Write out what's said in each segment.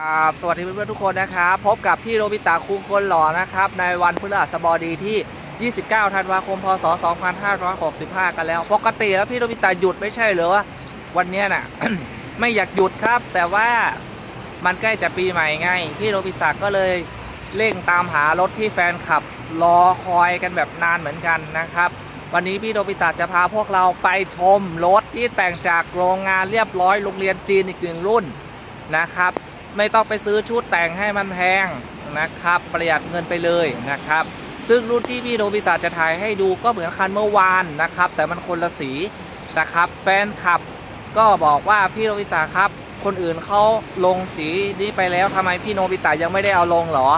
ครับสวัสดีเพื่อนๆทุกคนนะครับ พบกับพี่โรบิตาคุงคนหล่อนะครับ ในวันพฤหัสบดีที่ 29 ธันวาคม พศ 2565 กันแล้ว ปกติแล้วพี่โรบิตาหยุดไม่ใช่เหรอวะวันนี้น่ะ ไม่อยากหยุดครับ แต่ว่ามันใกล้จะปีใหม่ไง พี่โรบิตาก็เลยเร่งตามหารถที่แฟนขับรอคอยกันแบบนานเหมือนกันนะครับ วันนี้พี่โรบิตาจะพาพวกเราไปชมรถที่แต่งจากโรงงานเรียบร้อยโรงเรียนจีนอีกหนึ่งรุ่นนะครับ ไม่ต้องไปซื้อชุดแต่งให้มันแพงนะครับ ประหยัดเงินไปเลยนะครับ ซึ่งรุ่นที่พี่โนบิตะจะถ่ายให้ดูก็เหมือนคันเมื่อวานนะครับ แต่มันคนละสีนะครับ แฟนคลับ ก็บอกว่าพี่โนบิตะครับ คนอื่นเขาลงสีนี้ไปแล้วทำไมพี่โนบิตะยังไม่ได้เอาลงเหรอ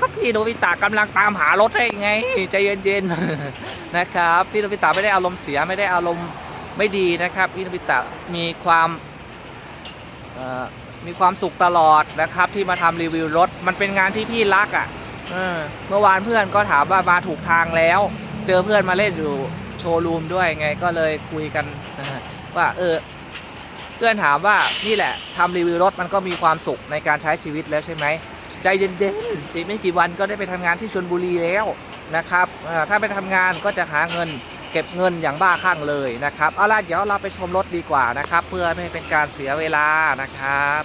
ก็พี่โนบิตะกำลังตามหารถให้ไงใจเย็นๆนะครับ พี่โนบิตะไม่ได้อารมณ์เสียไม่ได้อารมณ์ไม่ดีนะครับพี่โนบิตะมีความเอ่อ มีความสุขตลอดนะครับ ที่มาทำรีวิวรถ มันเป็นงานที่พี่รักอะ่ะเออเมื่อวานเพื่อนก็ถามว่ามาถูกทางแล้ว เจอเพื่อนมาเล่นอยู่โชว์รูมด้วยไงก็เลยคุยกันเออว่าเออเพื่อนถามว่านี่แหละทำรีวิวรถมันก็มีความสุขในการใช้ชีวิตแล้วใช่ไหมใจเย็นๆอีกไม่กี่วันก็ได้ไปทำงานที่ชลบุรีแล้วนะครับเอ่อถ้าไปทำงานก็จะหาเงิน เก็บเงินอย่างบ้าคลั่งเลยนะครับเอาล่ะเดี๋ยวเราไปชมรถดีกว่านะครับ เพื่อไม่ให้เป็นการเสียเวลานะครับ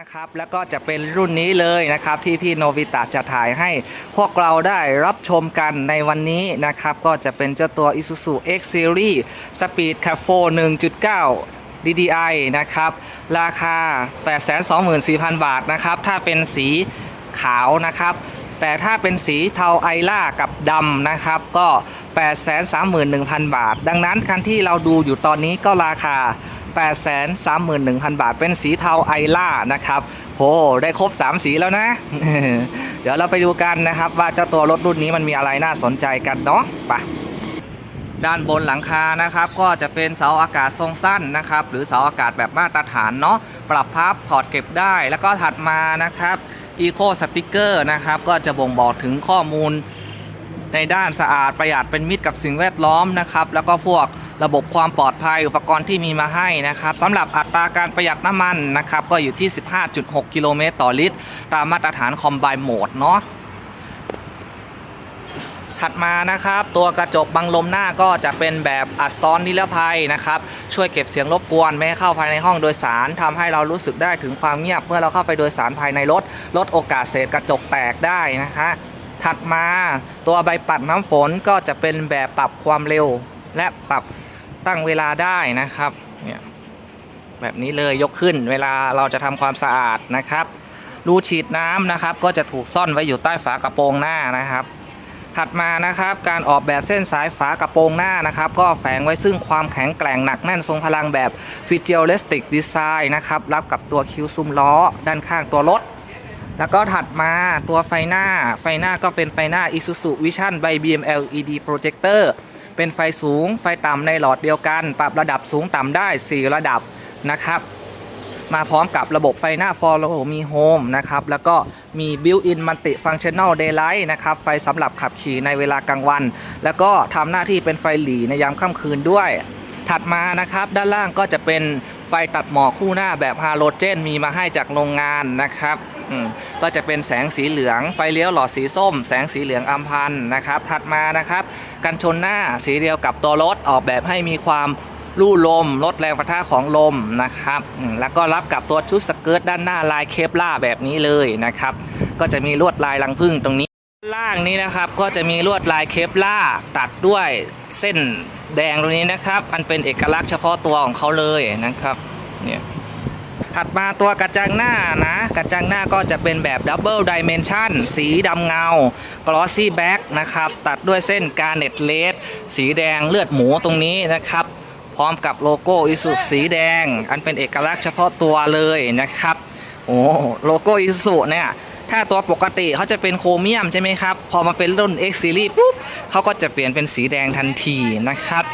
นะครับแล้วก็จะเป็นรุ่นนี้เลยนะครับที่พี่โนบิตะจะถ่ายให้พวกเราได้รับชมกันในวันนี้นะครับก็จะเป็นเจ้าตัว Isuzu X Series Speed c a f o 1.9 DDI นะครับราคา 824,000 บาทนะครับถ้าเป็นสีขาวนะครับแต่ถ้าเป็นสีเทาไอล่ากับดำนะครับก็ 831,000 บาท ดังนั้นคันที่เราดูอยู่ตอนนี้ก็ราคา 831,000 บาท เป็นสีเทาไอล่านะครับโหได้ครบ 3 สีแล้วนะ เดี๋ยวเราไปดูกันนะครับ ว่าเจ้าตัวรถรุ่นนี้มันมีอะไรน่าสนใจกันเนาะไปด้านบนหลังคานะครับ ก็จะเป็นเสาอากาศทรงสั้นนะครับ หรือเสาอากาศแบบมาตรฐานเนาะปรับพับถอดเก็บได้แล้วก็ถัดมานะครับ Eco Sticker นะครับ ก็จะบ่งบอกถึงข้อมูลในด้านสะอาดประหยัดเป็นมิตรกับสิ่งแวดล้อมนะครับ แล้วก็พวก ระบบความปลอดภัยอุปกรณ์ที่มีมาให้นะครับสำหรับอัตราการประหยัดน้ำมันนะครับก็อยู่ที่ 15.6 กิโลเมตรต่อลิตร ตามมาตรฐานคอมไบโหมดเนาะถัดมานะครับ ตัวกระจกบังลมหน้าก็จะเป็นแบบอัดซ้อนนิรภัยนะครับ ช่วยเก็บเสียงรบกวนไม่ให้เข้าภายในห้องโดยสารทำให้เรารู้สึกได้ถึงความเงียบเมื่อเราเข้าไปโดยสารภายในรถ ลดโอกาสเศษกระจกแตกได้นะฮะถัดมาตัวใบปัดน้ำฝนก็จะเป็นแบบปรับความเร็ว และปรับ ตั้งเวลาได้นะครับเนี่ยแบบนี้เลยยกขึ้นเวลาเราจะทำความสะอาดนะครับรูฉีดน้ำนะครับ ก็จะถูกซ่อนไว้อยู่ใต้ฝากระโปรงหน้านะครับ ถัดมานะครับการออกแบบเส้นสายฝากระโปรงหน้านะครับ ก็แฝงไว้ซึ่งความแข็งแกร่งหนักแน่นทรงพลังแบบฟิเจ r เลสติกดีไซน์นะครับรับกับตัวคิ้วซุ้มล้อ ด้านข้างตัวรถแล้วก็ถัดมาตัวไฟหน้า ไฟหน้าก็เป็นไฟหน้า Isuzu Vision by BM LED Projector เป็นไฟสูงไฟต่ำในหลอดเดียวกัน ปรับระดับสูงต่ำได้ 4 ระดับนะครับ มาพร้อมกับระบบไฟหน้า Follow มี Home นะครับ แล้วก็มี Built-in Multi-Functional Daylight นะครับ ไฟสำหรับขับขี่ในเวลากลางวัน แล้วก็ทำหน้าที่เป็นไฟหลีในยามค่ำคืนด้วย ถัดมานะครับด้านล่างก็จะเป็นไฟตัดหมอกคู่หน้าแบบฮาโลเจน มีมาให้จากโรงงานนะครับอืมก็จะเป็นแสงสีเหลืองไฟเลี้ยวหลอดสีส้ม แสงสีเหลืองอัมพันนะครับ ถัดมานะครับ กันชนหน้าสีเดียวกับตัวรถออกแบบให้มีความลู่ลมลดแรงปะทะของลมนะครับอืมแล้วก็รับกับตัวชุดสเกิร์ตด้านหน้าลายเคปล่าแบบนี้เลยนะครับ ก็จะมีลวดลายรังผึ้งตรงนี้ ล่างนี้นะครับก็จะมีลวดลายเคปล่าตัดด้วยเส้น แดงตรงนี้นะครับอันเป็นเอกลักษณ์เฉพาะตัวของเขาเลยนะครับเนี่ยถัดมาตัวกระจังหน้านะ กระจังหน้าก็จะเป็นแบบดับเบิลดิเมนชันสีดำเงากลอสซี่แบ็กนะครับ ตัดด้วยเส้นการเน็ตเลสสีแดงเลือดหมูตรงนี้นะครับ พร้อมกับโลโก้อิสุสีแดง อันเป็นเอกลักษณ์เฉพาะตัวเลยนะครับ โอ้โลโก้อิสุเนี่ย ถ้าตัวปกติเขาจะเป็นโครเมียมใช่ไหมครับ พอมาเป็นรุ่น X Series ปุ๊บเขาก็จะเปลี่ยนเป็นสีแดงทันทีนะครับ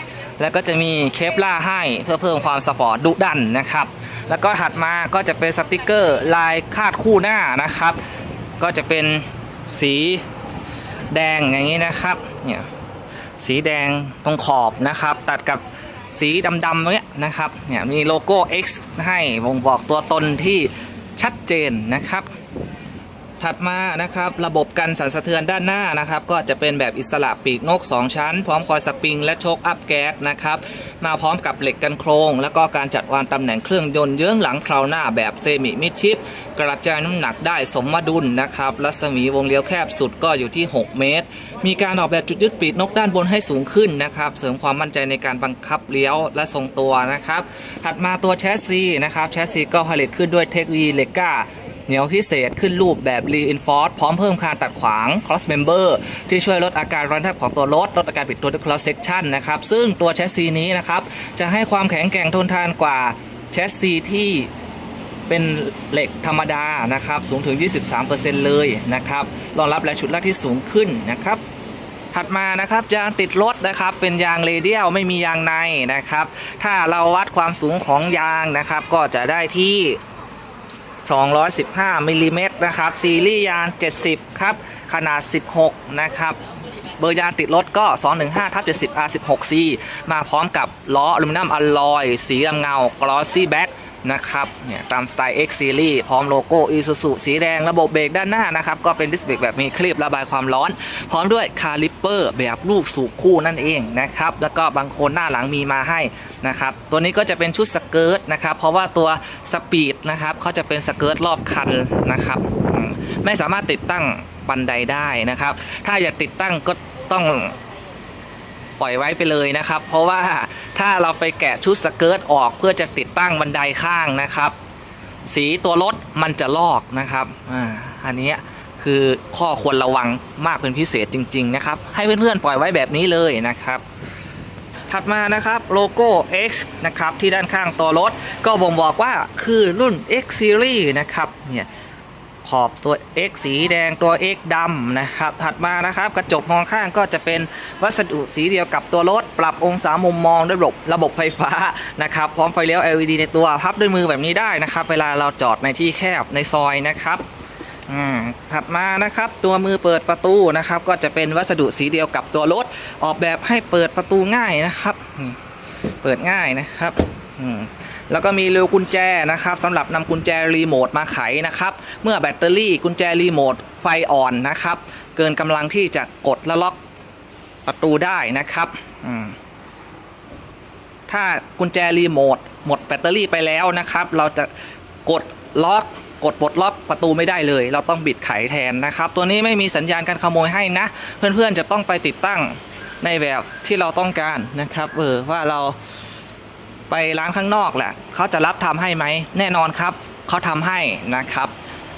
แล้วก็จะมีเคปล่าให้เพื่อเพิ่มความสปอร์ตดุดันนะครับ แล้วก็ถัดมาก็จะเป็นสติกเกอร์ลายคาดคู่หน้านะครับ ก็จะเป็นสีแดงอย่างนี้นะครับ เนี่ยสีแดงตรงขอบนะครับ ตัดกับสีดำๆตรงเนี้ยนะครับ เนี่ยมีโลโก้ X ให้บ่งบอกตัวตนที่ชัดเจนนะครับ ถัดมานะครับระบบกันสั่นสะเทือนด้านหน้านะครับ ก็จะเป็นแบบอิสระปีกนก 2 ชั้น พร้อมคอยสปริง และโชคอัพแก๊สนะครับมาพร้อมกับเหล็กกันโครง แล้วก็การจัดวางตำแหน่งเครื่องยนต์เยื้องหลังคราวหน้าแบบเซมิมิดชิป กระจายน้ำหนักได้สมดุลนะครับรัศมีวงเลี้ยวแคบสุดก็อยู่ที่ 6 เมตร มีการออกแบบจุดยึดปีกนกด้านบนให้สูงขึ้นนะครับเสริมความมั่นใจในการบังคับเลี้ยวและทรงตัวนะครับถัดมาตัวแชสซีนะครับแชสซีก็ผลิตขึ้นด้วยเทคโนโลยีเลก้า เหนียวพิเศษขึ้นรูปแบบ reinforce พร้อมเพิ่มคานตัดขวาง cross member ที่ช่วยลดอาการร้อนแทบของตัวรถ ลดอาการปิดตัวด้วย cross section นะครับ ซึ่งตัวแชสซีนี้นะครับ จะให้ความแข็งแกร่งทนทานกว่าแชสซีที่เป็นเหล็กธรรมดานะครับ สูงถึง 23%เลยนะครับรองรับแรงฉุดลากที่สูงขึ้นนะครับถัดมานะครับยางติดรถนะครับเป็นยางเรเดียลไม่มียางในนะครับ ถ้าเราวัดความสูงของยางนะครับ ก็จะได้ที่ 215มิลลิเมตรนะครับ ซีรีส์ยาง 70 ครับ ขนาด 16 นะครับ เบอร์ยางติดรถก็ 215ทับ70 R16C มาพร้อมกับล้ออลูมิเนียมอลลอย สีดำเงา glossy back นะครับเนี่ยตามสไตล์ X Series พร้อมโลโก้ Isuzu สีแดงระบบเบรกด้านหน้านะครับ ก็เป็นดิสเบรกแบบมีคลีประบายความร้อน พร้อมด้วยคาลิปเปอร์แบบลูกสูบคู่นั่นเองนะครับ แล้วก็บางคนหน้าหลังมีมาให้นะครับ ตัวนี้ก็จะเป็นชุดสเกิร์ตนะครับ เพราะว่าตัวสปีดนะครับเขาจะเป็นสเกิร์ตรอบคันนะครับ ไม่สามารถติดตั้งบันไดได้นะครับ ถ้าอยากติดตั้งก็ต้อง ปล่อยไว้ไปเลยนะครับ เพราะว่าถ้าเราไปแกะชุดสเกิร์ตออกเพื่อจะติดตั้งบันไดข้างนะครับ สีตัวรถมันจะลอกนะครับอ่าอันนี้คือข้อควรระวังมากเป็นพิเศษจริง ๆ นะครับ ให้เพื่อนๆปล่อยไว้แบบนี้เลยนะครับ ถัดมานะครับโลโก้ X นะครับที่ด้านข้างตัวรถ ก็บ่งบอกว่าคือรุ่น X Series นะครับเนี่ย ขอบตัว X สีแดงตัว X ดำนะครับ ถัดมานะครับกระจกมองข้างก็จะเป็นวัสดุสีเดียวกับตัวรถ ปรับองศามุมมองด้วยระบบระบบไฟฟ้านะครับ พร้อมไฟเลี้ยว LED ในตัวพับด้วยมือแบบนี้ได้นะครับ เวลาเราจอดในที่แคบในซอยนะครับถัดมานะครับตัวมือเปิดประตูนะครับ ก็จะเป็นวัสดุสีเดียวกับตัวรถ ออกแบบให้เปิดประตูง่ายนะครับ เปิดง่ายนะครับ แล้วก็มีเร็วกุญแจนะครับสำหรับนำกุญแจรีโมทมาไขนะครับ เมื่อแบตเตอรี่กุญแจรีโมทไฟอ่อนนะครับ เกินกำลังที่จะกดและล็อกประตูได้นะครับถ้ากุญแจรีโมทหมดแบตเตอรี่ไปแล้วนะครับ เราจะกดล็อกกดปลดล็อกประตูไม่ได้เลย เราต้องบิดไขแทนนะครับ ตัวนี้ไม่มีสัญญาณการขโมยให้นะ เพื่อนๆจะต้องไปติดตั้งในแบบที่เราต้องการนะครับเออว่าเรา ไปร้านข้างนอกแหละเขาจะรับทำให้ไหมแน่นอนครับเขาทำให้นะครับ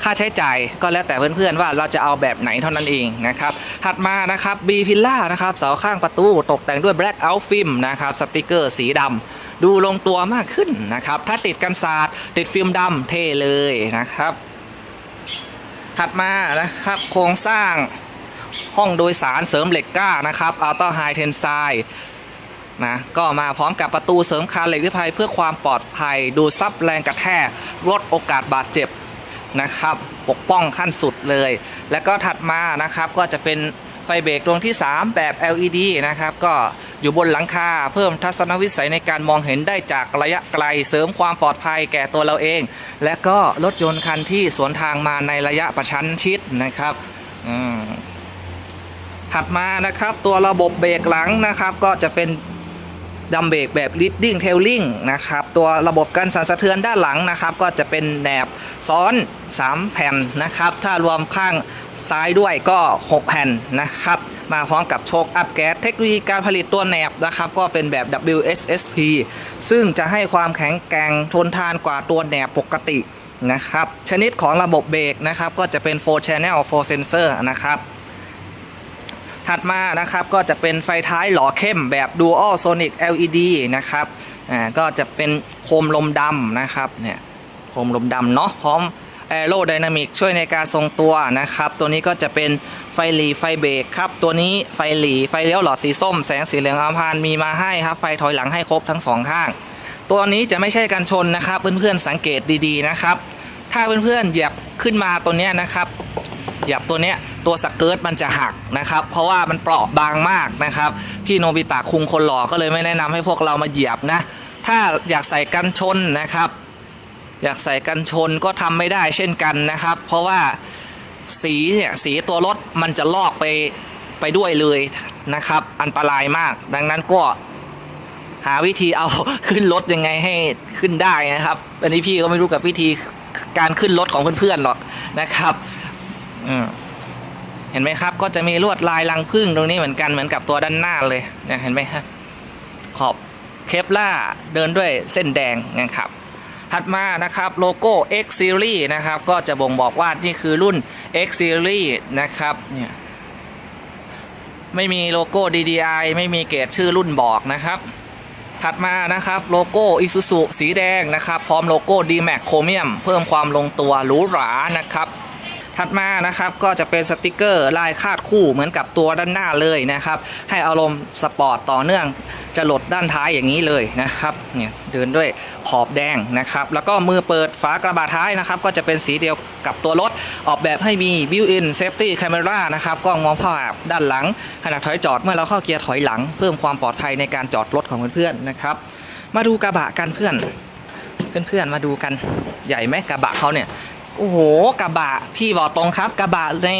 ค่าใช้จ่ายก็แล้วแต่เพื่อนๆว่าเราจะเอาแบบไหนเท่านั้นเองนะครับ ถัดมานะครับ B พิลล่านะครับเสาข้างประตูตกแต่งด้วย Black Out Film นะครับสติกเกอร์สีดำดูลงตัวมากขึ้นนะครับ ถ้าติดกันศาสตร์ติดฟิล์มดำเท่เลยนะครับ ถัดมานะครับโครงสร้างห้องโดยสารเสริมเหล็กก้านะครับอัลต้าไฮเทนไซ นะก็มาพร้อมกับประตูเสริมคานเหล็กนิรภัยเพื่อความปลอดภัย ดูซับแรงกระแทกลดโอกาสบาดเจ็บนะครับ ปกป้องขั้นสุดเลย แล้วก็ถัดมานะครับก็จะเป็นไฟเบรกดวงที่ 3 แบบ LED นะครับ ก็อยู่บนหลังคาเพิ่มทัศนวิสัยในการมองเห็นได้จากระยะไกลเสริมความปลอดภัยแก่ตัวเราเอง และก็รถยนต์คันที่สวนทางมาในระยะประชันชิดนะครับถัดมานะครับตัวระบบเบรกหลังนะครับ ก็จะเป็น ดัมเบรกแบบ leading tailing นะครับ ตัวระบบการสั่นสะเทือนด้านหลังนะครับ ก็จะเป็นแหนบซ้อน 3 แผ่นนะครับ ถ้ารวมข้างซ้ายด้วยก็ 6 แผ่นนะครับ มาพร้อมกับโชคอัพแก๊สเทคโนโลยีการผลิตตัวแหนบนะครับ ก็เป็นแบบ WSSP ซึ่งจะให้ความแข็งแกร่งทนทานกว่าตัวแหนบปกตินะครับ ชนิดของระบบเบรกนะครับ ก็จะเป็น 4 channel 4 sensor นะครับ ถัดมานะครับก็จะเป็นไฟท้ายหล่อเข้มแบบ Dual Sonic LED นะครับอ่าก็จะเป็นโคมลมดำนะครับเนี่ยโคมลมดำเนาะพร้อม Aero Dynamic ช่วยในการทรงตัวนะครับ ตัวนี้ก็จะเป็นไฟหลีไฟเบรกครับ ตัวนี้ไฟหลีไฟเลี้ยวหลอดสีส้ม แสงสีเหลืองอัมพานมีมาให้ครับ ไฟถอยหลังให้ครบทั้งสองข้าง ตัวนี้จะไม่ใช่การชนนะครับ เพื่อนๆสังเกตดีๆนะครับ ถ้าเพื่อนๆเหยียบขึ้นมาตัวนี้นะครับ เหยียบตัวเนี้ย ตัวสเกิร์ตมันจะหักนะครับ เพราะว่ามันเปราะบางมากนะครับ พี่โนบิตะคุงคนหล่อก็เลยไม่แนะนำให้พวกเรามาเหยียบนะ ถ้าอยากใส่กันชนนะครับ อยากใส่กันชนก็ทำไม่ได้เช่นกันนะครับ เพราะว่าสีเนี่ยสีตัวรถมันจะลอกไปไปด้วยเลยนะครับ อันตรายมาก ดังนั้นก็หาวิธีเอาขึ้นรถยังไงให้ขึ้นได้นะครับ อันนี้พี่ก็ไม่รู้กับวิธีการขึ้นรถของเพื่อนๆหรอกนะครับ อืม เห็นไหมครับ ก็จะมีลวดลายรังผึ้งตรงนี้เหมือนกันเหมือนกับตัวด้านหน้าเลยเนี่ยเห็นไหมครับ ขอบเคปล่าเดินด้วยเส้นแดงนะครับ ถัดมานะครับโลโก้ X Series นะครับ ก็จะบ่งบอกว่านี่คือรุ่น X Series นะครับเนี่ยไม่มีโลโก้ DDI ไม่มีเกรดชื่อรุ่นบอกนะครับ ถัดมานะครับโลโก้ Isuzu สีแดงนะครับ พร้อมโลโก้ D-Max Chromium เพิ่มความลงตัวหรูหรานะครับ ถัดมานะครับก็จะเป็นสติกเกอร์ลายคาดคู่เหมือนกับตัวด้านหน้าเลยนะครับ ให้อารมณ์สปอร์ตต่อเนื่องจะหลดด้านท้ายอย่างนี้เลยนะครับเนี่ยเดินด้วยขอบแดงนะครับ แล้วก็มือเปิดฝากระบะท้ายนะครับ ก็จะเป็นสีเดียวกับตัวรถ ออกแบบให้มี built-in safety camera นะครับกล้องมองภาพด้านหลังขณะถอยจอดเมื่อเราเข้าเกียร์ถอยหลัง เพิ่มความปลอดภัยในการจอดรถของเพื่อนๆนะครับ มาดูกระบะกันเพื่อนเพื่อนๆมาดูกันใหญ่ไหมกระบะเขาเนี่ย โอ้โหกระบะ พี่บอกตรงครับกระบะใน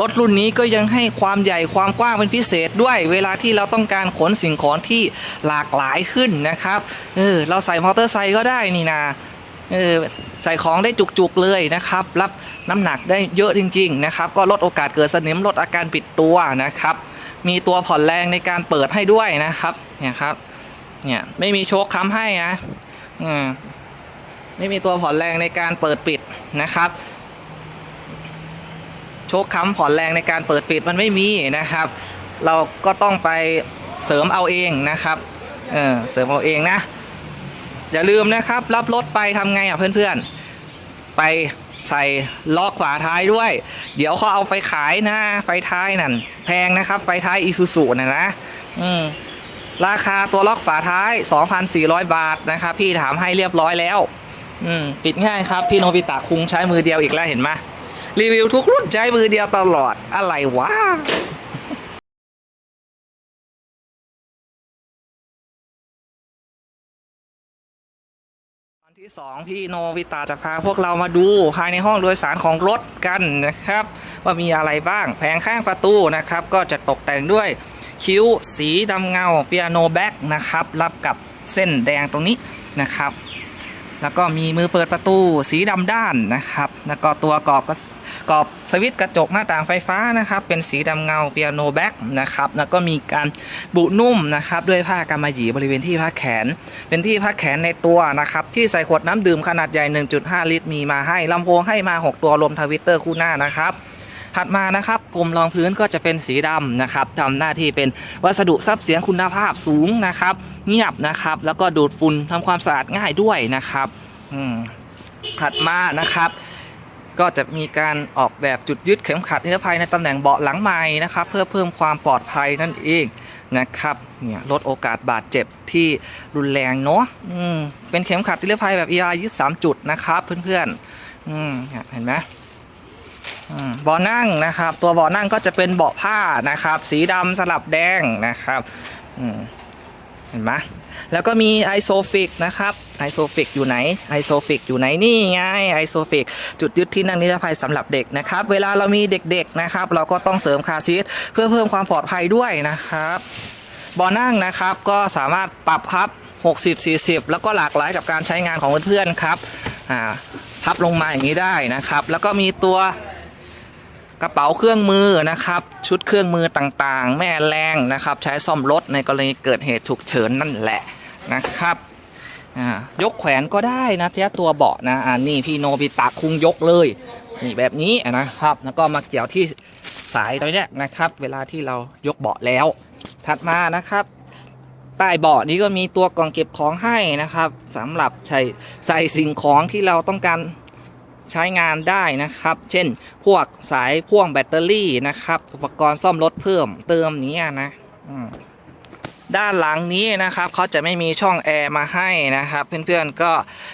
รถรุ่นนี้ก็ยังให้ความใหญ่ความกว้างเป็นพิเศษด้วยเวลาที่เราต้องการขนสิ่งของที่หลากหลายขึ้นนะครับเออเราใส่มอเตอร์ไซค์ก็ได้นี่นาเออใส่ของได้จุกๆเลยนะครับ รับน้ำหนักได้เยอะจริง ๆ นะครับ ก็ลดโอกาสเกิดสนิมลดอาการปิดตัวนะครับ มีตัวผ่อนแรงในการเปิดให้ด้วยนะครับเนี่ยครับเนี่ยไม่มีโชคค้ำให้นะอืม ไม่มีตัวผ่อนแรงในการเปิดปิดนะครับ โชคค้ำผ่อนแรงในการเปิดปิดมันไม่มีนะครับ เราก็ต้องไปเสริมเอาเองนะครับเออเสริมเอาเองนะ อย่าลืมนะครับ รับรถไปทำไงอะเพื่อนๆ ไปใส่ล้อขวาท้ายด้วย เดี๋ยวเขาเอาไปขายนะ ไฟท้ายนั่น แพงนะครับ ไฟท้ายอีซูซูนะนะอืมราคาตัวล็อกฝาท้าย 2,400 บาทนะครับ พี่ถามให้เรียบร้อยแล้ว อืมปิดง่ายครับ พี่โนบิตะคุงใช้มือเดียวอีกแล้วเห็นไหมรีวิวทุกรุ่นใช้มือเดียวตลอดอะไรวะที่สองพี่โนวิตาจะพาพวกเรามาดูภายในห้องโดยสารของรถกันนะครับ ว่ามีอะไรบ้างแผงข้างประตูนะครับ ก็จะตกแต่งด้วยคิ้วสีดำเงาเปียโนแบ็กนะครับรับกับเส้นแดงตรงนี้นะครับ แล้วก็มีมือเปิดประตูสีดำด้านนะครับ แล้วก็ตัวกรอบก็กรอบสวิตช์กระจกหน้าต่างไฟฟ้านะครับ เป็นสีดำเงาเปียโนแบ็กนะครับ แล้วก็มีการบุนุ่มนะครับ ด้วยผ้ากำมะหยี่บริเวณที่พักแขน เป็นที่พักแขนในตัวนะครับ ที่ใส่ขวดน้ำดื่มขนาดใหญ่ 1.5 ลิตรมีมาให้ลำโพงให้มา 6 ตัวรวมทวิตเตอร์คู่หน้านะครับ ถัดมานะครับกลมรองพื้นก็จะเป็นสีดำนะครับทำหน้าที่เป็นวัสดุซับเสียงคุณภาพสูงนะครับ เงียบนะครับ แล้วก็ดูดฝุ่นทำความสะอาดง่ายด้วยนะครับอืมถัดมานะครับ ก็จะมีการออกแบบจุดยึดเข็มขัดนิรภัยในตำแหน่งเบาะหลังไม้นะครับ เพื่อเพิ่มความปลอดภัยนั่นเองนะครับเนี่ยลดโอกาสบาดเจ็บที่รุนแรงเนาะอืมเป็นเข็มขัดนิรภัยแบบ ER ยึด3จุดนะครับ เพื่อนๆอืมเห็นไหม เบาะนั่งนะครับ ตัวเบาะนั่งก็จะเป็นเบาะผ้านะครับ สีดำสลับแดงนะครับเห็นไหมแล้วก็มีไอโซฟิกนะครับไอโซฟิกอยู่ไหนไอโซฟิกอยู่ไหนนี่ไงไอโซฟิกจุดยึดที่นั่งนิรภัยสำหรับเด็กนะครับ เวลาเรามีเด็กๆนะครับ เราก็ต้องเสริมคาซีทเพื่อเพิ่มความปลอดภัยด้วยนะครับเบาะนั่งนะครับก็สามารถปรับพับ 60 40 แล้วก็หลากหลายกับการใช้งานของเพื่อนๆครับอ่าพับลงมาอย่างนี้ได้นะครับ แล้วก็มีตัว กระเป๋าเครื่องมือนะครับ ชุดเครื่องมือต่างๆ แม่แรงนะครับ ใช้ซ่อมรถในกรณีเกิดเหตุฉุกเฉินนั่นแหละนะครับยกแขวนก็ได้นะเจ้าตัวเบาะนะอ่านี่พี่โนบิตะคุงยกเลยนี่แบบนี้นะครับ แล้วก็มาเกี่ยวที่สายตรงนี้นะครับ เวลาที่เรายกเบาะแล้ว ถัดมานะครับใต้เบาะนี้ก็มีตัวกล่องเก็บของให้นะครับสำหรับใช้ใส่สิ่งของที่เราต้องการ ใช้งานได้นะครับ เช่น พวกสายพ่วงแบตเตอรี่นะครับ อุปกรณ์ซ่อมรถเพิ่มเติมนี้นะด้านหลังนี้นะครับเขาจะไม่มีช่องแอร์มาให้นะครับ เพื่อนๆก็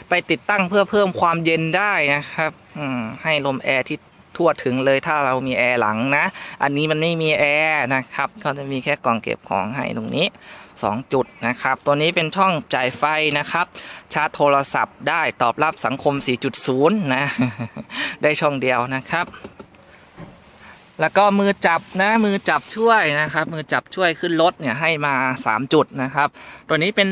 ไปติดตั้งเพื่อเพิ่มความเย็นได้นะครับให้ลมแอร์ที่ทั่วถึงเลยถ้าเรามีแอร์หลังนะ อันนี้มันไม่มีแอร์นะครับเขาจะมีแค่กล่องเก็บของให้ตรงนี้ 2 จุดนะครับ ตัวนี้เป็นช่องจ่ายไฟนะครับ ชาร์จโทรศัพท์ได้ตอบรับสังคม 4.0 นะ ได้ช่องเดียวนะครับ แล้วก็มือจับนะมือจับช่วยนะครับ มือจับช่วยขึ้นรถเนี่ยให้มา 3 จุดนะครับ ตัวนี้เป็น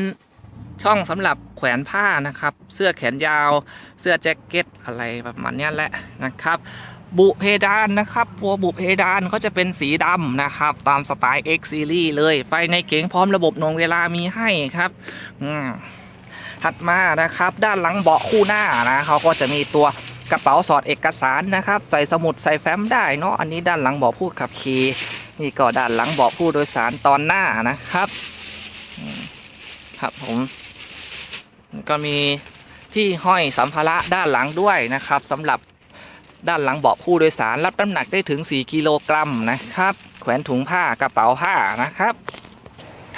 ช่องสำหรับแขวนผ้านะครับ เสื้อแขนยาว เสื้อแจ็คเก็ตอะไรประมาณนี้แหละนะครับ บุเพดานนะครับตัวบุเพดานก็จะเป็นสีดำนะครับ ตามสไตล์ X Series เลย ไฟในเก๋งพร้อมระบบหนวงเวลามีให้ครับถัดมานะครับ ด้านหลังเบาะคู่หน้านะเขาก็จะมีตัวกระเป๋าสอดเอกสารนะครับ ใส่สมุดใส่แฟ้มได้เนาะอันนี้ด้านหลังเบาะผู้ขับขี่นี่ก็ด้านหลังเบาะผู้โดยสารตอนหน้านะครับครับผมก็มีที่ห้อยสัมภาระด้านหลังด้วยนะครับสำหรับ ด้านหลังเบาะผู้โดยสารรับน้ำหนักได้ถึง 4 กิโลกรัมนะครับ แขวนถุงผ้ากระเป๋าผ้านะครับ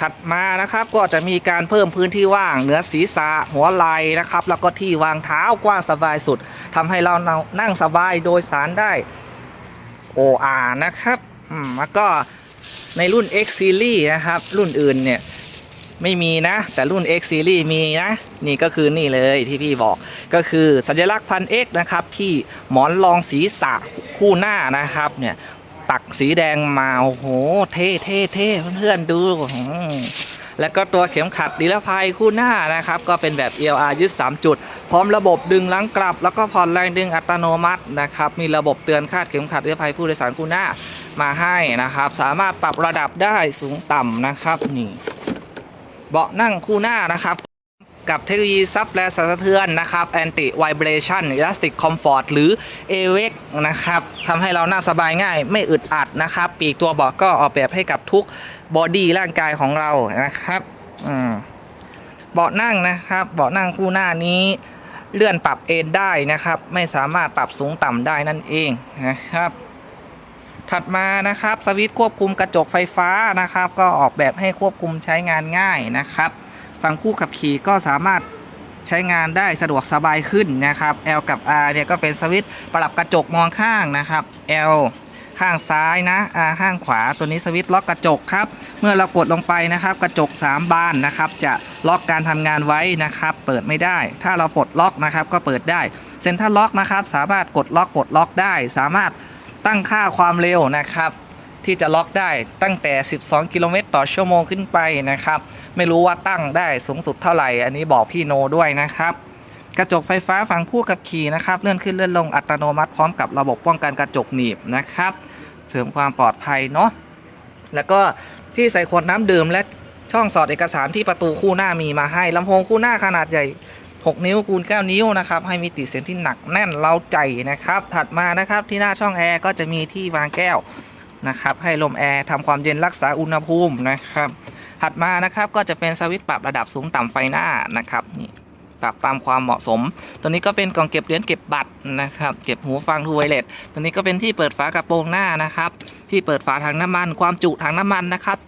ถัดมานะครับก็จะมีการเพิ่มพื้นที่ว่างเหนือศีรษะหัวไหล่นะครับ แล้วก็ที่วางเท้ากว้างสบายสุดทำให้เรานั่งสบายโดยสารได้โออานะครับแล้วก็ในรุ่น X Series นะครับ รุ่นอื่นเนี่ย ไม่มีนะ แต่รุ่น X Series มีนะ นี่ก็คือนี่เลยที่พี่บอกก็คือสัญลักษณ์พัน X นะครับที่หมอนรองศีรษะคู่หน้านะครับเนี่ยตักสีแดงมาโอ้โหเท่เท่เท่เพื่อนๆดูอืมแล้วก็ตัวเข็มขัดนิรภัยคู่หน้านะครับ ก็เป็นแบบ ELR ยึด 3 จุด พร้อมระบบดึงลังกลับ แล้วก็ผ่อนแรงดึงอัตโนมัตินะครับ มีระบบเตือนคาดเข็มขัดนิรภัยผู้โดยสารคู่หน้ามาให้นะครับ สามารถปรับระดับได้สูงต่ำนะครับนี่ เบาะนั่งคู่หน้านะครับ กับเทคโนโลยีซับแรงสั่นสะเทือนนะครับ Anti Vibration Elastic Comfort หรือ AVEX นะครับทำให้เรานั่งสบายง่ายไม่อึดอัดนะครับ ปีกตัวเบาะก็ออกแบบให้กับทุกบอดี้ร่างกายของเรานะครับเบาะนั่งนะครับเบาะนั่งคู่หน้านี้เลื่อนปรับเอนได้นะครับ ไม่สามารถปรับสูงต่ำได้นั่นเองนะครับ ถัดมานะครับสวิตช์ควบคุมกระจกไฟฟ้านะครับ ก็ออกแบบให้ควบคุมใช้งานง่ายนะครับ ฝั่งผู้ขับขี่ก็สามารถใช้งานได้สะดวกสบายขึ้นนะครับ L กับ R เนี่ยก็เป็นสวิตช์ปรับกระจกมองข้างนะครับ L ข้างซ้ายนะ R ข้างขวา ตัวนี้สวิตช์ล็อกกระจกครับ เมื่อเรากดลงไปนะครับ กระจก 3 บานนะครับ จะล็อกการทำงานไว้นะครับ เปิดไม่ได้ ถ้าเราปลดล็อกนะครับ ก็เปิดได้ เซ็นทรัลล็อกนะครับ สามารถกดล็อกปลดล็อกได้ สามารถ ตั้งค่าความเร็วนะครับ ที่จะล็อกได้ตั้งแต่ 12 กิโลเมตรต่อชั่วโมงขึ้นไปนะครับ ไม่รู้ว่าตั้งได้สูงสุดเท่าไหร่ อันนี้บอกพี่โนด้วยนะครับ กระจกไฟฟ้าฝั่งผู้ขับขี่นะครับ เลื่อนขึ้นเลื่อนลงอัตโนมัติพร้อมกับระบบป้องกันกระจกหนีบนะครับ เสริมความปลอดภัยเนาะแล้วก็ที่ใส่ขวดน้ำดื่มและช่องสอดเอกสารที่ประตูคู่หน้ามีมาให้ลำโพงคู่หน้าขนาดใหญ่ 6 นิ้วคูณ9นิ้วนะครับให้มีติดเสียงที่หนักแน่นเล้าใจนะครับ ถัดมานะครับที่หน้าช่องแอร์ก็จะมีที่วางแก้วนะครับให้ลมแอร์ทำความเย็นรักษาอุณหภูมินะครับ ถัดมานะครับก็จะเป็นสวิตช์ปรับระดับสูงต่ำไฟหน้านะครับนี่ปรับตามความเหมาะสม ตัวนี้ก็เป็นกล่องเก็บเหรียญเก็บบัตรนะครับ เก็บหูฟังทูไวเลสตัวนี้ก็เป็นที่เปิดฝากระโปรงหน้านะครับ ที่เปิดฝาถังน้ำมัน ความจุถังน้ำมันนะครับ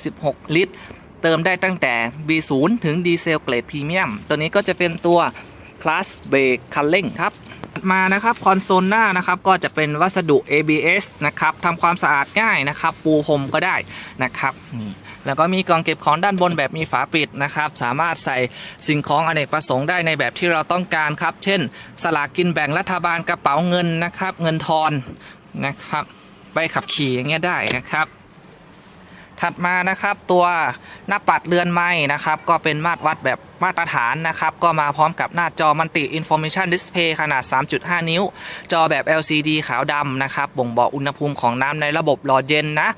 76 ลิตร เติมได้ตั้งแต่ B0 ถึงดีเซลเกรดพรีเมียมตัวนี้ก็จะเป็นตัว Class Brake คันเร่งครับมานะครับคอนโซลหน้านะครับก็จะเป็นวัสดุ ABS นะครับทำความสะอาดง่ายนะครับ ปูพรมก็ได้นะครับนี่แล้วก็มีกล่องเก็บของด้านบนแบบมีฝาปิดนะครับ สามารถใส่สิ่งของอเนกประสงค์ได้ในแบบที่เราต้องการครับ เช่น สลากกินแบ่งรัฐบาลกระเป๋าเงินนะครับ เงินทอนนะครับใบขับขี่อย่างเงี้ยได้นะครับ ถัดมานะครับตัวหน้าปัดเรือนไม้นะครับ ก็เป็นมาตรวัดแบบมาตรฐานนะครับ ก็มาพร้อมกับหน้าจอมันติ Information Display ขนาด 3.5 นิ้ว จอแบบ LCD ขาวดำนะครับ บ่งบอกอุณหภูมิของน้ำในระบบหล่อเย็นนะ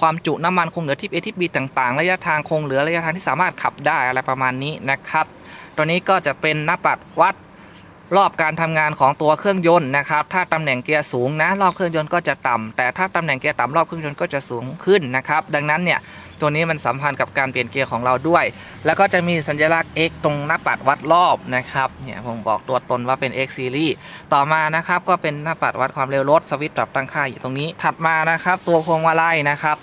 ความจุน้ำมันคงเหลือทิป A ทิป B ต่างๆ ระยะทางคงเหลือระยะทางที่สามารถขับได้อะไรประมาณนี้นะครับ ตัวนี้ก็จะเป็นหน้าปัดวัด รอบการทำงานของตัวเครื่องยนต์นะครับ ถ้าตำแหน่งเกียร์สูงนะรอบเครื่องยนต์ก็จะต่ำแต่ถ้าตำแหน่งเกียร์ต่ำรอบเครื่องยนต์ก็จะสูงขึ้นนะครับ ดังนั้นเนี่ยตัวนี้มันสัมพันธ์กับการเปลี่ยนเกียร์ของเราด้วย แล้วก็จะมีสัญลักษณ์ X ตรงหน้าปัดวัดรอบนะครับ เนี่ยผมบอกตัวตนว่าเป็น X Series ต่อมานะครับก็เป็นหน้าปัดวัดความเร็วรถสวิตช์ปรับตั้งค่าอยู่ตรงนี้ ถัดมานะครับ ตัวพวงมาลัยนะครับ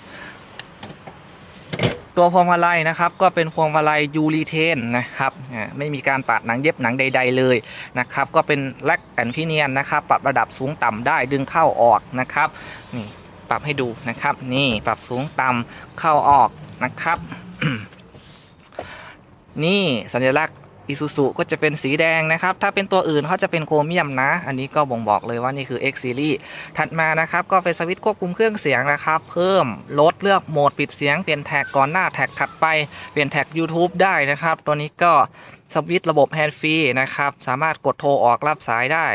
ตัวพวงมาลัยนะครับก็เป็นพวงมาลัยยูรีเทนนะครับไม่มีการปาดหนังเย็บหนังใด ๆเลยนะครับก็เป็นแลกแอนพิเนียนนะครับปรับระดับสูงต่ำได้ดึงเข้าออกนะครับนี่ปรับให้ดูนะครับนี่ปรับสูงต่ำเข้าออกนะครับ นี่สัญลักษณ์ อิซูซุก็จะเป็นสีแดงนะครับ ถ้าเป็นตัวอื่นเขาจะเป็นโครเมียมนะ อันนี้ก็บ่งบอกเลยว่านี่คือ X Series ถัดมานะครับ ก็เป็นสวิตช์ควบคุมเครื่องเสียงนะครับ เพิ่มลดเลือกโหมดปิดเสียง เปลี่ยนแท็กก่อนหน้าแท็กถัดไป เปลี่ยนแท็ก YouTube ได้นะครับ ตัวนี้ก็สวิตช์ระบบแฮนด์ฟรีนะครับ สามารถกดโทรออกรับสายได้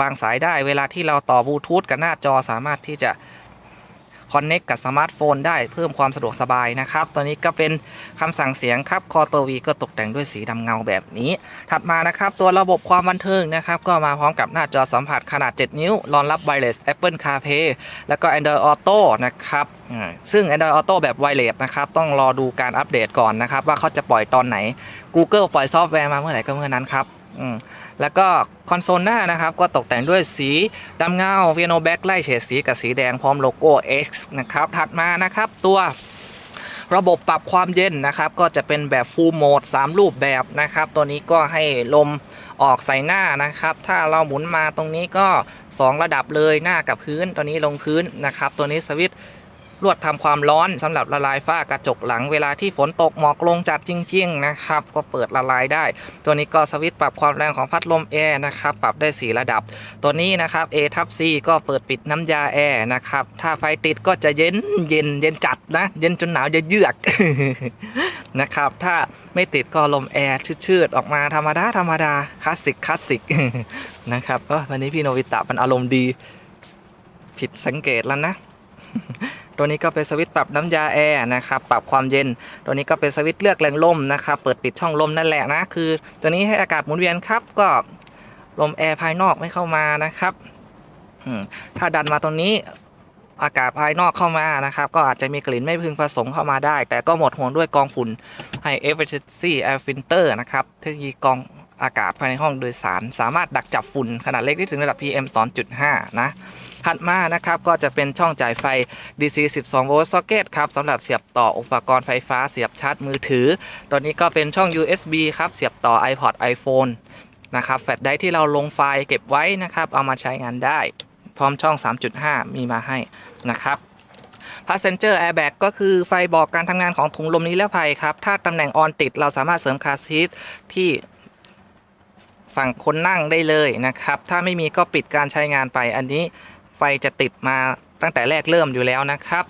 วางสายได้ เวลาที่เราต่อบลูทูธกับหน้าจอสามารถที่จะ คอนเน็กกับสมาร์ทโฟนได้เพิ่มความสะดวกสบายนะครับ ตัวนี้ก็เป็นคำสั่งเสียงครับ คอตัววีก็ตกแต่งด้วยสีดำเงาแบบนี้ ถัดมานะครับตัวระบบความบันเทิงนะครับ ก็มาพร้อมกับหน้าจอสัมผัสขนาด 7 นิ้ว รองรับ Wireless Apple CarPlay แล้วก็ Android Auto นะครับ ซึ่ง Android Auto แบบ Wireless นะครับ ต้องรอดูการอัปเดตก่อนนะครับ ว่าเขาจะปล่อยตอนไหน Google ปล่อยซอฟต์แวร์มาเมื่อไหร่ก็เมื่อนั้นครับ แล้วก็คอนโซลหน้านะครับก็ตกแต่งด้วยสีดำเงาเวียโนแบ็คไล่เฉดสีกับสีแดงพร้อมโลโก้ X นะครับ ถัดมานะครับตัวระบบปรับความเย็นนะครับ ก็จะเป็นแบบ Full Mode 3รูปแบบนะครับ ตัวนี้ก็ให้ลมออกใส่หน้านะครับ ถ้าเราหมุนมาตรงนี้ก็ 2 ระดับเลยหน้ากับพื้น ตัวนี้ลงพื้นนะครับ ตัวนี้สวิตช์ ลวดทำความร้อนสำหรับละลายฝ้ากระจกหลังเวลาที่ฝนตกหมอกลงจัดจริง ๆ นะครับ ก็เปิดละลายได้ ตัวนี้ก็สวิตช์ปรับความแรงของพัดลมแอร์นะครับปรับได้ 4 ระดับ ตัวนี้นะครับ A ทับ C ก็เปิดปิดน้ำยาแอร์นะครับถ้าไฟติดก็จะเย็นเย็นเย็นจัดนะเย็นจนหนาวจะเยือกนะครับถ้าไม่ติดก็ลมแอร์ชืดๆออกมาธรรมดาธรรมดาคลาสสิกคลาสสิกนะครับก็วันนี้พี่โนวิตะมันอารมณ์ดี ผิดสังเกตแล้วนะ ตัวนี้ก็เป็นสวิตช์ปรับน้ำยาแอร์นะครับปรับความเย็น ตัวนี้ก็เป็นสวิตช์เลือกแรงลมนะครับเปิดปิดช่องลมนั่นแหละนะคือ ตัวนี้ให้อากาศหมุนเวียนครับก็ลมแอร์ภายนอกไม่เข้ามานะครับถ้าดันมาตรงนี้อากาศภายนอกเข้ามานะครับ ก็อาจจะมีกลิ่นไม่พึงประสงค์เข้ามาได้ แต่ก็หมดห่วงด้วยกองฝุ่นให้ efficiency air filter นะครับเทคโนโลยีกอง อากาศภายในห้องโดยสาร สามารถดักจับฝุ่นขนาดเล็กได้ถึงระดับ PM 2.5 นะ ถัดมานะครับก็จะเป็นช่องจ่ายไฟ DC 12 โวลต์ซ็อกเก็ตครับสำหรับเสียบต่ออุปกรณ์ไฟฟ้าเสียบชาร์จมือถือตัวนี้ก็เป็นช่อง USB ครับเสียบต่อ iPod iPhone นะครับแฟลชไดรฟ์ที่เราลงไฟล์เก็บไว้นะครับ เอามาใช้งานได้ พร้อมช่อง 3.5 มีมาให้นะครับ Passenger Airbag ก็คือไฟบอกการทำงานของถุงลมนิรภัยครับ ถ้าตำแหน่งออนติดเราสามารถเสริมคาซีทที่ ฝั่งคนนั่งได้เลยนะครับ ถ้าไม่มีก็ปิดการใช้งานไป อันนี้ไฟจะติดมาตั้งแต่แรกเริ่มอยู่แล้วนะครับ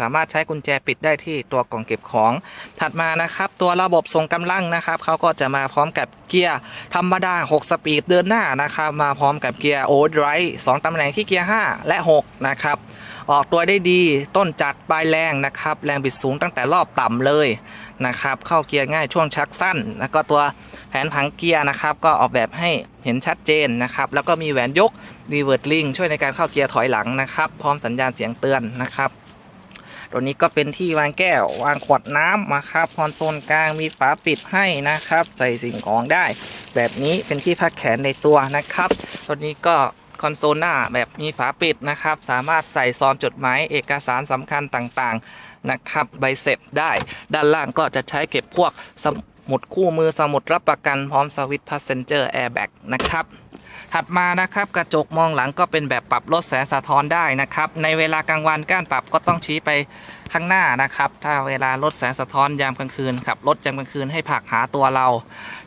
สามารถใช้กุญแจปิดได้ที่ตัวกล่องเก็บของ ถัดมานะครับ ตัวระบบส่งกำลังนะครับเขาก็จะมาพร้อมกับเกียร์ธรรมดา 6 สปีดเดินหน้านะครับ มาพร้อมกับเกียร์โอเวอร์ไดรฟ์2ตำแหน่งที่เกียร์ 5 และ 6 นะครับ ออกตัวได้ดีต้นจัดปลายแรงนะครับ แรงบิดสูงตั้งแต่รอบต่ำเลยนะครับ เข้าเกียร์ง่ายช่วงชักสั้น แล้วก็ตัว แผนผังเกียร์นะครับ ก็ออกแบบให้เห็นชัดเจนนะครับ แล้วก็มีแหวนยกรีเวิร์ดลิงช่วยในการเข้าเกียร์ถอยหลังนะครับ พร้อมสัญญาณเสียงเตือนนะครับตัวนี้ก็เป็นที่วางแก้ววางขวดน้ำนะครับคอนโซลกลางมีฝาปิดให้นะครับ ใส่สิ่งของได้ แบบนี้เป็นที่พักแขนในตัวนะครับตัวนี้ก็คอนโซลหน้าแบบมีฝาปิดนะครับ สามารถใส่ซองจดหมายเอกสารสำคัญต่างๆนะครับใบเสร็จได้ ด้านล่างก็จะใช้เก็บพวก หมุดคู่มือสมุดรับประกันพร้อมสวิตช์ passenger airbag นะครับ ถัดมานะครับกระจกมองหลังก็เป็นแบบปรับลดแสงสะท้อนได้นะครับ ในเวลากลางวันกานปรับก็ต้องชี้ไปข้างหน้านะครับ ถ้าเวลาลดแสงสะท้อนยามกลางคืนขับรถยามกลางคืนให้ผักหาตัวเรา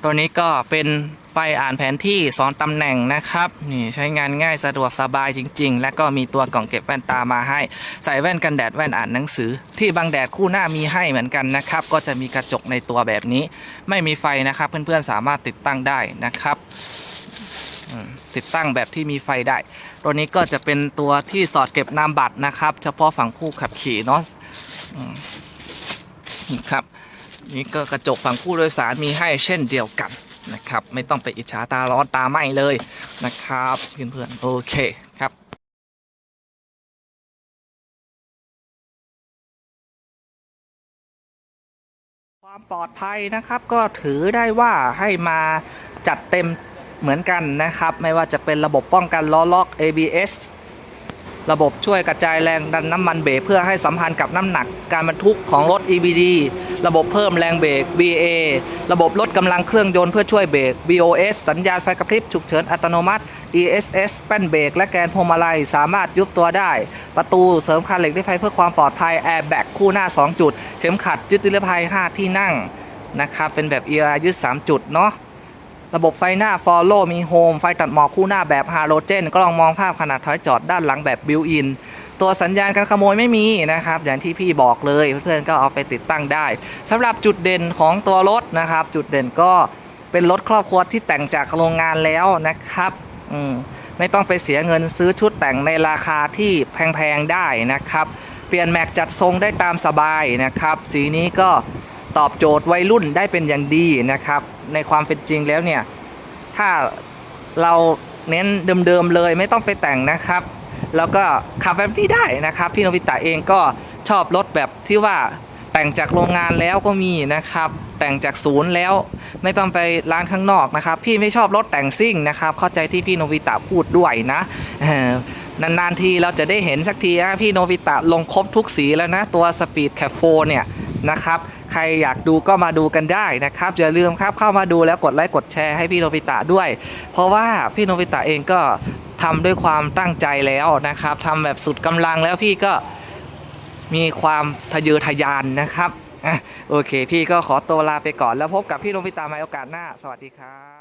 ตัวนี้ก็เป็นไฟอ่านแผนที่สอนตำแหน่งนะครับนี่ใช้งานง่ายสะดวกสบายจริง ๆ และก็มีตัวกล่องเก็บแว่นตามาให้ ใส่แว่นกันแดดแว่นอ่านหนังสือ ที่บังแดดคู่หน้ามีให้เหมือนกันนะครับ ก็จะมีกระจกในตัวแบบนี้ ไม่มีไฟนะครับ เพื่อนๆสามารถติดตั้งได้นะครับ ติดตั้งแบบที่มีไฟได้ ตัวนี้ก็จะเป็นตัวที่สอดเก็บนามบัตรนะครับ เฉพาะฝั่งผู้ขับขี่เนาะนี่ครับ นี่ก็กระจกฝั่งผู้โดยสารมีให้เช่นเดียวกันนะครับ ไม่ต้องไปอิจฉาตาร้อนตาไหมเลยนะครับเพื่อนๆโอเคครับความปลอดภัยนะครับก็ถือได้ว่าให้มาจัดเต็ม เหมือนกันนะครับ ไม่ว่าจะเป็นระบบป้องกันล้อล็อก ABS ระบบช่วยกระจายแรงดันน้ำมันเบรกเพื่อให้สัมพันธ์กับน้ำหนักการบรรทุกของรถ EBD ระบบเพิ่มแรงเบรก BA ระบบลดกำลังเครื่องยนต์เพื่อช่วยเบรก BOS สัญญาณไฟกระพริบฉุกเฉินอัตโนมัติ ESS แป้นเบรกและแกนพวงมาลัยสามารถยุบตัวได้ ประตูเสริมคันเหล็กนิรภัยเพื่อความปลอดภัย Airbag คู่หน้า 2 จุด เข็มขัดยึดนิรภัย 5 ที่นั่งนะครับเป็นแบบ ER ยึด3 จุดเนาะ ระบบไฟหน้า Follow มีโฮมไฟตัดหมอกคู่หน้าแบบฮาโลเจนกล้องมองภาพขนาดถอยจอดด้านหลังแบบบิวอินตัวสัญญาณการขโมยไม่มีนะครับ อย่างที่พี่บอกเลยเพื่อนๆก็เอาไปติดตั้งได้สำหรับจุดเด่นของตัวรถนะครับ จุดเด่นก็เป็นรถครอบครัวที่แต่งจากโรงงานแล้วนะครับอืมไม่ต้องไปเสียเงินซื้อชุดแต่งในราคาที่แพงๆได้นะครับ เปลี่ยนแม็กจัดทรงได้ตามสบายนะครับ สีนี้ก็ ตอบโจทย์วัยรุ่นได้เป็นอย่างดีนะครับ ในความเป็นจริงแล้วเนี่ย ถ้าเราเน้นเดิมๆเลยไม่ต้องไปแต่งนะครับ แล้วก็ขับแบบนี้ได้นะครับ พี่โนบิตะเองก็ชอบรถแบบที่ว่าแต่งจากโรงงานแล้วก็มีนะครับ แต่งจากศูนย์แล้วไม่ต้องไปร้านข้างนอกนะครับ พี่ไม่ชอบรถแต่งซิ่งนะครับ เข้าใจที่พี่โนบิตะพูดด้วยนะนานๆทีเราจะได้เห็นสักทีนะพี่โนบิตะลงครบทุกสีแล้วนะ ตัวสปีดแคฟโฟเนี่ยนะครับ ใครอยากดูก็มาดูกันได้นะครับอย่าลืมครับเข้ามาดูแล้วกดไลค์กดแชร์ให้พี่โนบิตะด้วย เพราะว่าพี่โนบิตะเองก็ทำด้วยความตั้งใจแล้วนะครับทำแบบสุดกำลังแล้วพี่ก็มีความทะเยอทะยานนะครับโอเค พี่ก็ขอตัวลาไปก่อนแล้วพบกับพี่โนบิตะในโอกาสหน้า สวัสดีครับ